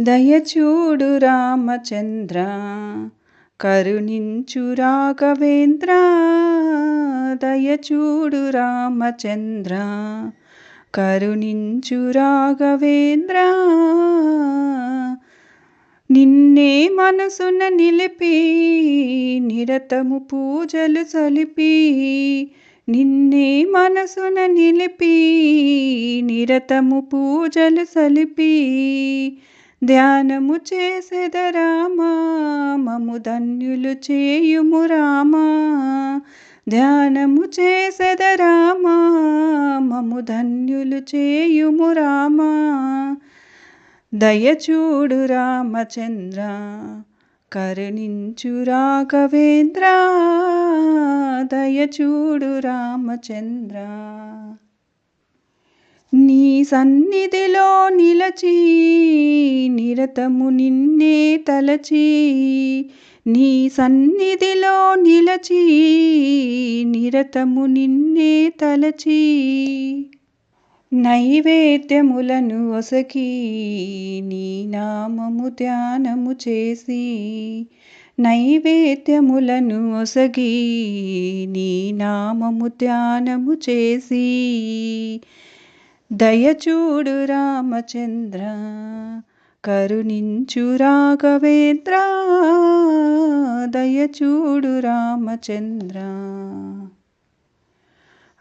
దయచూడు రామచంద్ర కరుణించు రాఘవేంద్ర. దయచూడు రామచంద్ర కరుణించు రాఘవేంద్ర. నిన్నే మనసున నిలిపి నిరతము పూజలు సలిపి నిన్నే మనసున నిలిపి నిరతము పూజలు సలిపి ధ్యానము చేసెదరామా మము ధన్యులు చేయుము రామా. ధ్యానము చేసెదరామా మము ధన్యులు చేయుము రామా. దయచూడు రామచంద్ర కరుణించు రాఘవేంద్ర. దయచూడు రామచంద్ర. నీ సన్నిధిలో నిలచి నిరతము నిన్నే తలచి నీ సన్నిధిలో నిలచి నిరతము నిన్నే తలచి. నైవేద్యములను ఒసకి నీ నామము ధ్యానము చేసి నైవేద్యములను ఒసగి నీ నామము ధ్యానము చేసి దయచూడు రామచంద్ర కరుణించు రాఘవేంద్ర దయచూడు రామచంద్ర.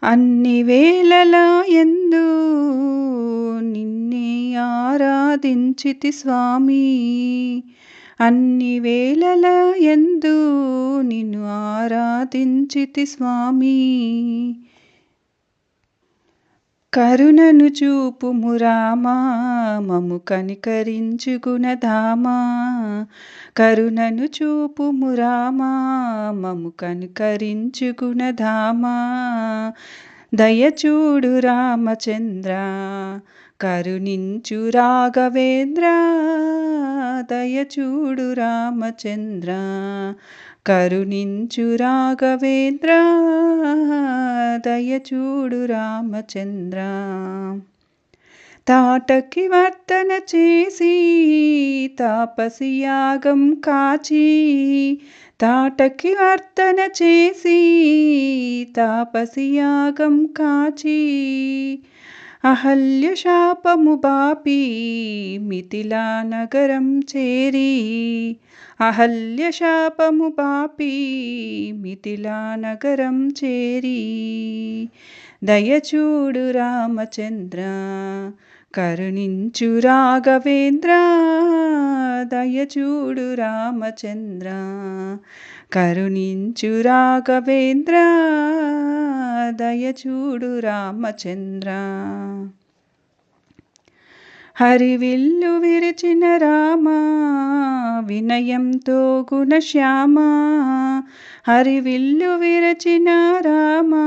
అన్ని వేళలా ఎందు నిన్నే ఆరాధించితి స్వామి. అన్ని వేళల ఎందు నిన్ను ఆరాధించితి స్వామి. కరుణను చూపుము రామా మము కనికరించుగుణధామా కరుణను చూపుము రామా మము కనికరించు గుణధామా దయచూడు రామచంద్ర కరుణించు రాఘవేంద్ర. దయచూడు రామచంద్ర కరుణించు రాఘవేంద్ర దయచూడు రామచంద్ర. తాటకి వర్తన చేసి తాపసి యాగం కాచి తాటకి వర్తన చేసి తాపసి యాగం కాచి అహల్య శాపము బాపి మిథిలా నగరం చేరి. అహల్య శాపము పాపి మిథిలా నగరం చేరి. దయచూడు రామచంద్ర కరుణించు రాఘవేంద్ర దయచూడు రామచంద్ర కరుణించు రాఘవేంద్ర దయచూడు రామచంద్ర. హరివిల్లు విరిచిన రామా వినయంతో గుణశ్యామ. హరివిల్లు విరచిన రామా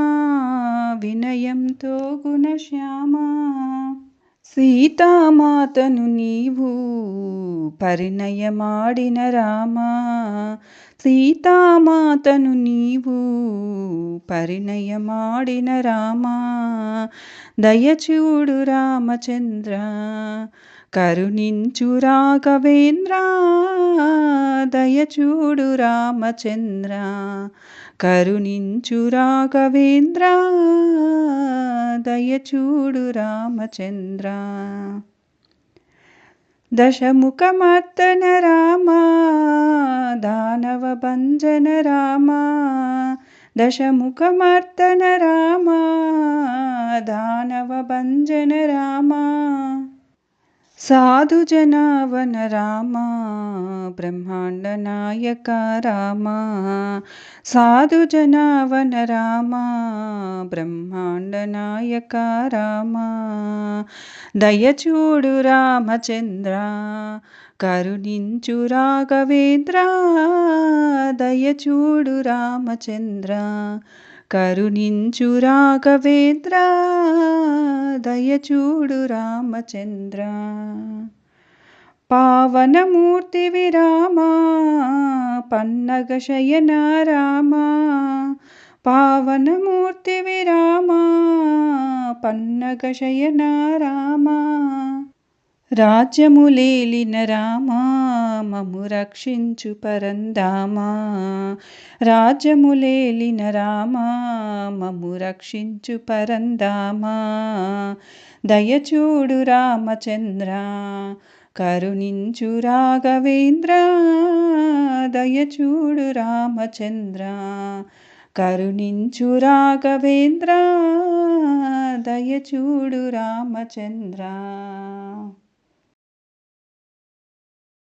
వినయంతో గుణశ్యామ. సీతామాతను నీవు పరిణయమాడిన రామా. సీతామాతను నీవు పరిణయమాడిన రామా. దయచూడు రామచంద్ర కరుణించు రాఘవేంద్ర. దయచూడు రామచంద్ర కరుణించు రాఘవేంద్ర. దయచూడు రామచంద్ర. దశముఖమర్తన రామా దానవ భంజన రామా. దశముఖమర్తన రామా దానవ భంజన సాధు జనావన రామా బ్రహ్మాండ నాయక రామా. సాధు జనావన రామా బ్రహ్మాండ నాయక రామా. దయచూడు రామచంద్ర కరుణించు రాఘవేంద్ర. దయచూడు రామచంద్ర కరుణించు రాఘవేంద్ర దయచూడు రామచంద్ర. పావనమూర్తి విరామా పన్నగ శయన రామా పావనమూర్తి విరామా పన్నగ శయన రామా రాజ్యములేలిన రామా మము రక్షించు పరందామా. రాజ్యములేలిన రామా మము రక్షించు పరందామా. దయచూడు రామచంద్ర కరుణించు రాఘవేంద్ర. దయచూడు రామచంద్ర కరుణించు రాఘవేంద్ర. దయచూడు రామచంద్ర.